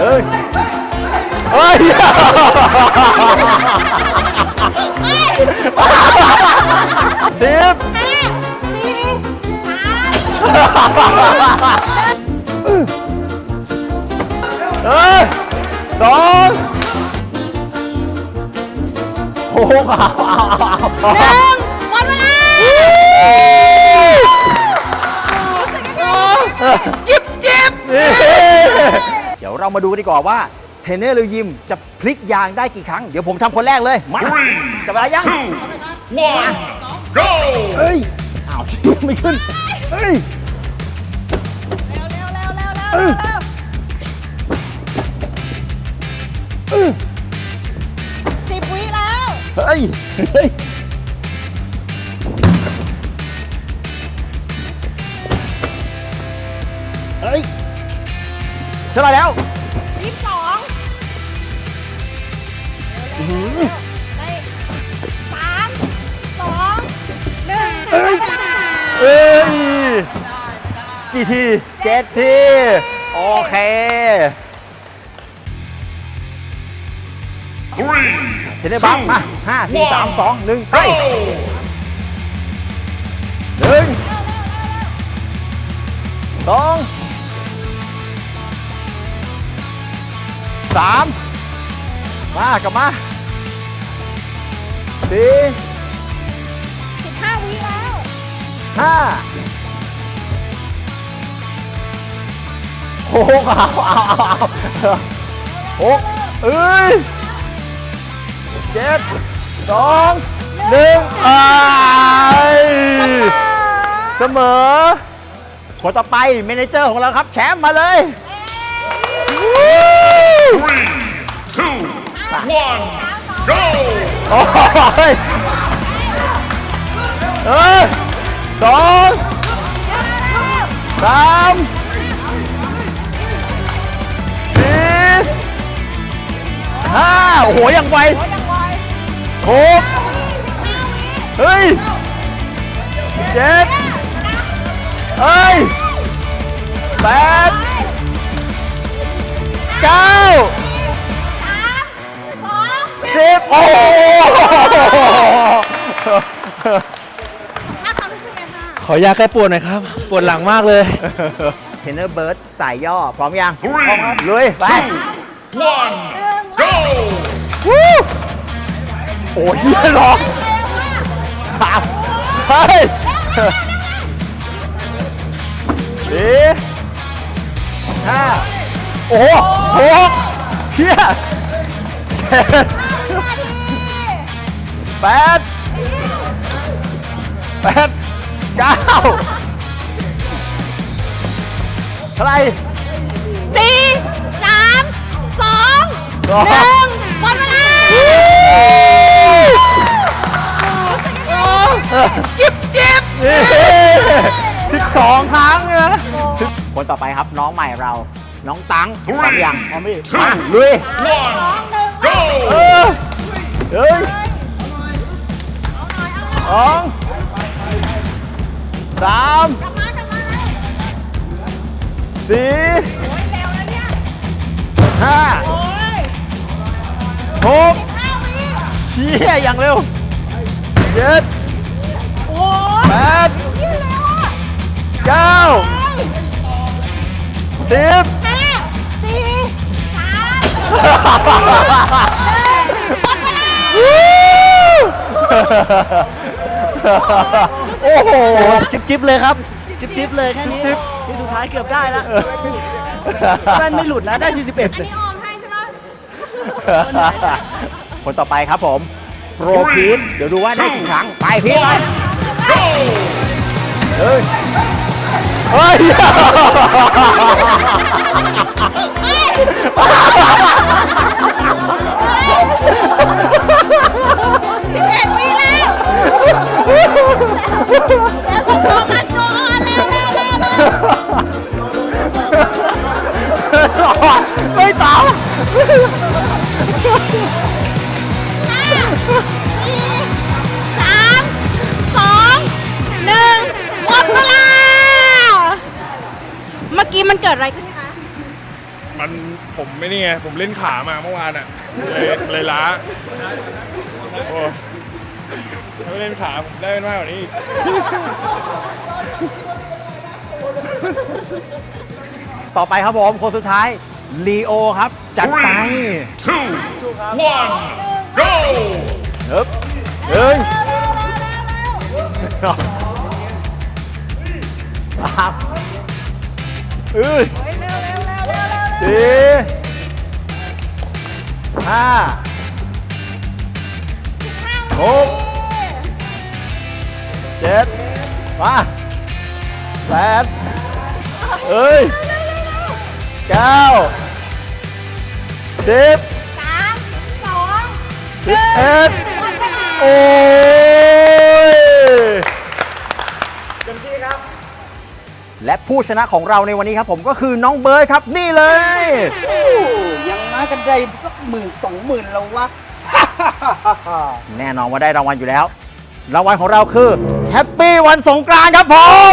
เฮ้ยเฮ้ยสิบเอ้ยสองโอ้โหเอาเอาเอาเอาหนึ่ง มาดูกันดีกว่าว่าเทรนเนอร์ลิวยิมจะพลิกยางได้กี่ครั้ง เดี๋ยวผมทำคนแรกเลย มา Three, จะเวลายัง two, one, go! เฮ้ย อ้าวชิไม่ขึ้น เฮ้ยเร็วเร็วเร็วเร็วเร็วเร็วสิบวิแล้ว เฮ้ย เฮ้ย เฮ้ยเท่าไหร่แล้ว ยี่สิบสองได้สามสองหนึ่งหมดเวลาเอ้ยกี่ทีเจ็ดทีโอเค Three, เทนเนอร์บัฟมาห้าสี่สามสองหนึ่งไป go! หนึ่งสอง สามมากลับมาสี่สิบห้าวิแล้วห้าหกเอาเอาเอาเอาหกเอ้ยเจ็ดสองหนึ่งไอ้เสมอคนต่อไปเมเนเจอร์ของเราครับ แชมป์มาเลย Three, two, one, go! โอ้ยเอ้ยสองสามสี่ห้าโอ้โหยังไวหกเฮ้ยเจ็ดเฮ้ยแปด เก้าสิบโอ้โหถ้ากขอยาแก้ปวดหน่อยครับ ปวดหลังมากเลยเทรนเนอร์เบิร์ดสายย่อ พร้อมยัง Three, ลุยไป one, go โอ้ยเหี้ยร้องเฮ้ยสี่ห้า โอ้โหหกเฮียเจ็ดแปดแปดเก้าเท่าไหร่สี่สามสองสองหนึ่งหมดเวลาจิบจิบ สิบสองครั้งนะคนต่อไปครับน้องใหม่เรา น้องตังพร้อมยังพร้อมพี่มาลุย One, go! เออเฮ้ยสองสามกลับมากลับมาเลยสี่โอ้ยเร็วแล้วเนี่ยห้าโอ้ยหกห้าวิเชี่ยอย่างเร็วเจ็ดโอ้ยแปดยืดเร็วอะเก้าโอ้ยสิบ โอ้โหจิบจิบเลยครับ จิบจิบเลยแค่นี้ที่สุดท้ายเกือบได้แล้วแว่นไม่หลุดนะได้ 41อันนี้ออมให้ใช่ปะคนต่อไปครับผมโปรพีทเดี๋ยวดูว่าได้กี่ครั้ง ไปพีทไป Go! เฮ้ยเฮ้ย สี่สามสองหนึ่งหมดเวลาเมื่อกี้มันเกิดอะไรขึ้นคะ มันผมไม่นี่ไงผมเล่นขามาเมื่อวานอะเลยเลยล้าโอ้ถ้าไม่เล่นขาผมได้เป็นมากกว่านี้อีกต่อไปครับผมคนสุดท้ายลีโอครับ จัดไป Three, two, one, go! เฮ้ยเฮ้ยสามเอ้ยสี่ เอ็ดหมดเวลาโอ้ยและผู้ชนะของเราในวันนี้ครับผมก็คือน้องเบิร์ดครับนี่เลย ยังมากันได้สักหมื่นสองหมื่นแล้ววะ แน่นอนว่าได้รางวัลอยู่แล้ว รางวัลของเราคือแฮปปี้วันสงกรานต์ครับผม